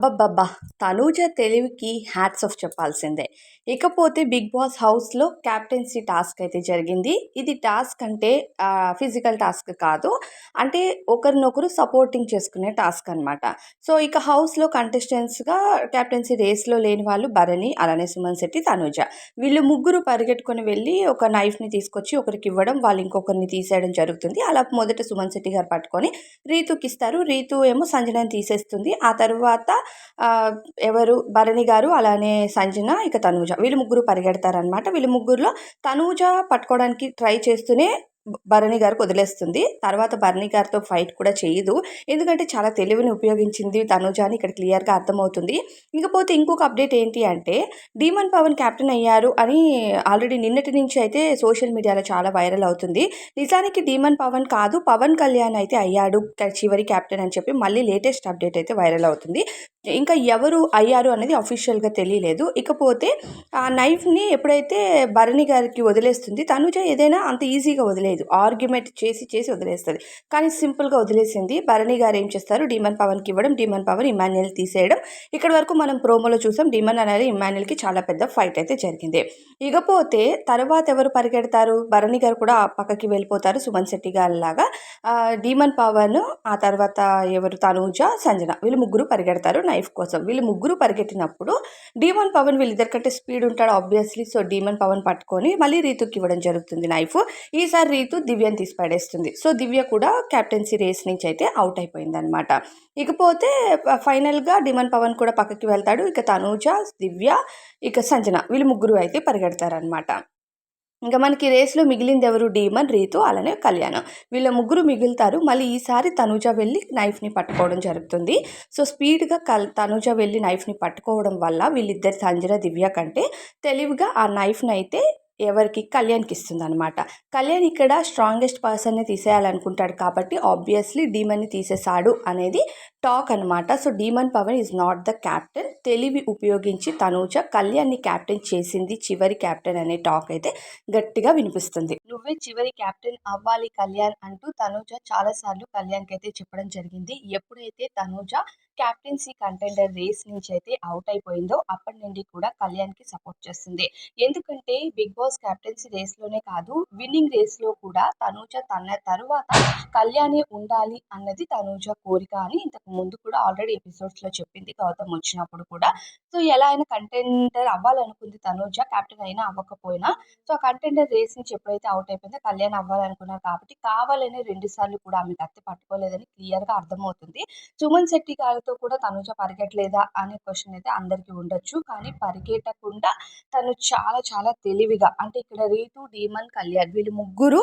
అబ్బబ్బబ్బా! తనూజ తెలివికి hats off చెప్పాల్సిందే. ఇకపోతే 'బిగ్ బాస్' హౌస్‌లో కెప్టెన్సీ టాస్క్ అయితే జరిగింది. ఇది టాస్క్ అంటే ఫిజికల్ టాస్క్ కాదు. అంటే ఒకరినొకరు సపోర్టింగ్ చేసుకునే టాస్క్ అనమాట. సో, ఇక హౌస్‌లో కంటెస్టెంట్స్‌గా క్యాప్టెన్సీ రేస్‌లో లేని వాళ్ళు భరణి, అలానే సుమన్ శెట్టి, తనూజ. వీళ్ళు ముగ్గురు పరిగెట్టుకొని వెళ్ళి ఒక నైఫ్‌ని తీసుకొచ్చి ఒకరికి ఇవ్వడం వాళ్ళు ఇంకొకరిని తీసేయడం జరుగుతుంది. అలా మొదట సుమన్ శెట్టి గారు పట్టుకొని రీతుకి ఇస్తారు రీతు ఏమో సంజనని తీసేస్తుంది. ఆ తర్వాత ఎవరు భరణి గారు, అలానే సంజన, ఇక తనూజ వీళ్ళు ముగ్గురు పరిగెడతారనమాట. వీళ్ళు ముగ్గురులో తనూజ పట్టుకోవడానికి ట్రై చేస్తూనే భరణి గారికి వదిలేస్తుంది. తర్వాత భరణి గారితో ఫైట్ కూడా చేయదు. ఎందుకంటే చాలా తెలివిని ఉపయోగించింది తనుజాని ఇక్కడ క్లియర్‌గా అర్థమవుతుంది. ఇకపోతే ఇంకొక అప్డేట్ ఏంటి అంటే డీమన్ పవన్ కెప్టెన్ అయ్యారు అని ఆల్రెడీ నిన్నటి నుంచి అయితే సోషల్ మీడియాలో చాలా వైరల్ అవుతుంది. నిజానికి డీమన్ పవన్ కాదు పవన్ కళ్యాణ్ అయితే అయ్యాడు చివరి కెప్టెన్ అని చెప్పి మళ్ళీ లేటెస్ట్ అప్డేట్ అయితే వైరల్ అవుతుంది. ఇంకా ఎవరు అయ్యారు అనేది అఫీషియల్‌గా తెలియలేదు. ఇకపోతే ఆ నైఫ్‌ని ఎప్పుడైతే భరణి గారికి వదిలేస్తుంది తనుజ ఏదైనా అంత ఈజీగా లేదు ఆర్గ్యుమెంట్ చేసి చేసి వదిలేస్తుంది కానీ సింపుల్‌గా వదిలేసింది. భరణి గారు ఏం చేస్తారు డీమన్ పవన్‌కి ఇవ్వడం, డీమన్ పవన్ ఇమాన్యుల్ తీసేయడం. ఇక్కడ వరకు మనం ప్రోమోలో చూసాం డీమన్ అనేది ఇమాన్యుల్కి చాలా పెద్ద ఫైట్ అయితే జరిగింది. ఇకపోతే తర్వాత ఎవరు పరిగెడతారు భరణి గారు కూడా పక్కకి వెళ్ళిపోతారు సుమన్ శెట్టి గారి లాగా డీమన్ పవన్ ఆ తర్వాత ఎవరు తనూజ, సంజన వీళ్ళు ముగ్గురు పరిగెడతారు నైఫ్ కోసం. వీళ్ళు ముగ్గురు పరిగెట్టినప్పుడు డీమన్ పవన్ వీళ్ళిద్దరికంటే స్పీడ్ ఉంటాడు ఆబ్వియస్లీ. సో, డీమన్ పవన్ పట్టుకొని మళ్ళీ రీతుకి ఇవ్వడం జరుగుతుంది నైఫ్. ఈసారి రీతు దివ్యని తీసి పడేస్తుంది. సో, దివ్య కూడా కెప్టెన్సీ రేస్ నుంచి అయితే అవుట్ అయిపోయిందనమాట. ఇకపోతే ఫైనల్‌గా డిమన్ పవన్ కూడా పక్కకి వెళ్తాడు. ఇక తనూజ, దివ్య, ఇక సంజన వీళ్ళు ముగ్గురు అయితే పరిగెడతారనమాట. ఇంక మనకి రేస్‌లో మిగిలిందెవరు డీమన్, రీతు అలానే కళ్యాణం వీళ్ళ ముగ్గురు మిగులుతారు. మళ్ళీ ఈసారి తనూజ వెళ్ళి నైఫ్‌ని పట్టుకోవడం జరుగుతుంది. సో, స్పీడ్‌గా కల్ తనూజ వెళ్ళి నైఫ్‌ని పట్టుకోవడం వల్ల వీళ్ళిద్దరు సంజన, దివ్య కంటే తెలివిగా ఆ నైఫ్ని అయితే ఎవరికి కళ్యాణ్‌కి ఇస్తుంది అనమాట కళ్యాణ్ ఇక్కడ స్ట్రాంగెస్ట్ పర్సన్‌ని తీసేయాలనుకుంటాడు కాబట్టి ఆబ్వియస్లీ డీమన్‌ని తీసేసాడు అనేది టాక్ అనమాట. So, demon Pavan is not the captain తెలివి ఉపయోగించి తనూజ కళ్యాణ్‌ని క్యాప్టెన్ చేసింది చివరి కెప్టెన్ అనే టాక్ అయితే గట్టిగా వినిపిస్తుంది. నువ్వే చివరి క్యాప్టెన్ అవ్వాలి కళ్యాణ్ అంటూ తనూజ చాలాసార్లు కళ్యాణ్‌కి అయితే చెప్పడం జరిగింది. ఎప్పుడైతే తనూజ కెప్టెన్సీ కంటెండర్ రేస్ నుంచి అయితే అవుట్ అయిపోయిందో అప్పటి నుండి కూడా కళ్యాణ్‌కి సపోర్ట్ చేస్తుంది. ఎందుకంటే 'బిగ్ బాస్' కెప్టెన్సీ రేస్‌లోనే కాదు విన్నింగ్ రేస్‌లో కూడా తనూజ తన తరువాత కళ్యాణే ఉండాలి అన్నది తనూజ కోరిక అని ఇంతకు ముందు కూడా ఆల్రెడీ ఎపిసోడ్స్‌లో చెప్పింది గౌతమ్ వచ్చినప్పుడు కూడా. సో, ఎలా అయినా కంటెండర్ అవ్వాలనుకుంది తనూజ కెప్టెన్ అయినా అవ్వకపోయినా. సో, ఆ కంటెండర్ రేస్ నుంచి ఎప్పుడైతే అవుట్ అయిపోయిందో కళ్యాణ్ అవ్వాలనుకున్నారు కాబట్టి కావాలనే రెండు సార్లు కూడా ఆమె కత్తి పట్టుకోలేదని క్లియర్‌గా అర్థమవుతుంది. సుమన్ శెట్టి గారితో కూడా తనుజ పరిగెట్టలేదా అనే క్వశ్చన్ అయితే అందరికీ ఉండొచ్చు. కానీ పరిగెట్టకుండా తను చాలా చాలా తెలివిగా అంటే ఇక్కడ రీతు, డీమన్, కళ్యాణ్ వీళ్ళు ముగ్గురు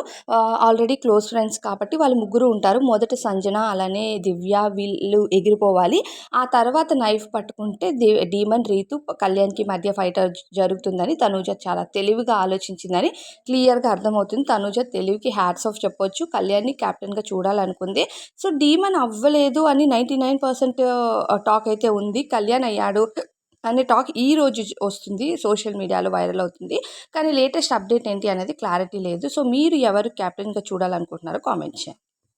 ఆల్రెడీ క్లోజ్ ఫ్రెండ్స్ కాబట్టి వాళ్ళు ముగ్గురు ఉంటారు. మొదట సంజన అలానే దివ్య వీళ్ళు ఎగిరిపోవాలి. ఆ తర్వాత నైఫ్ పట్టుకుంటే ది డీమన్, రీతు, కళ్యాణ్‌కి మధ్య ఫైట్ జరుగుతుందని తనూజ చాలా తెలివిగా ఆలోచించిందని క్లియర్‌గా అర్థమవుతుంది. తనూజ తెలివికి హ్యాట్స్ ఆఫ్ చెప్పొచ్చు. కళ్యాణ్‌ని కెప్టెన్‌గా చూడాలనుకుంది. సో, డీమన్ అవ్వలేదు అని 99% టాక్ అయితే ఉంది. కళ్యాణ్ అయ్యాడు అనే టాక్ ఈ రోజు వస్తుంది. సోషల్ మీడియాలో వైరల్ అవుతుంది. కానీ లేటెస్ట్ అప్డేట్ ఏంటి అనేది క్లారిటీ లేదు. సో, మీరు ఎవరు క్యాప్టెన్గా చూడాలనుకుంటున్నారో కామెంట్ చేయండి.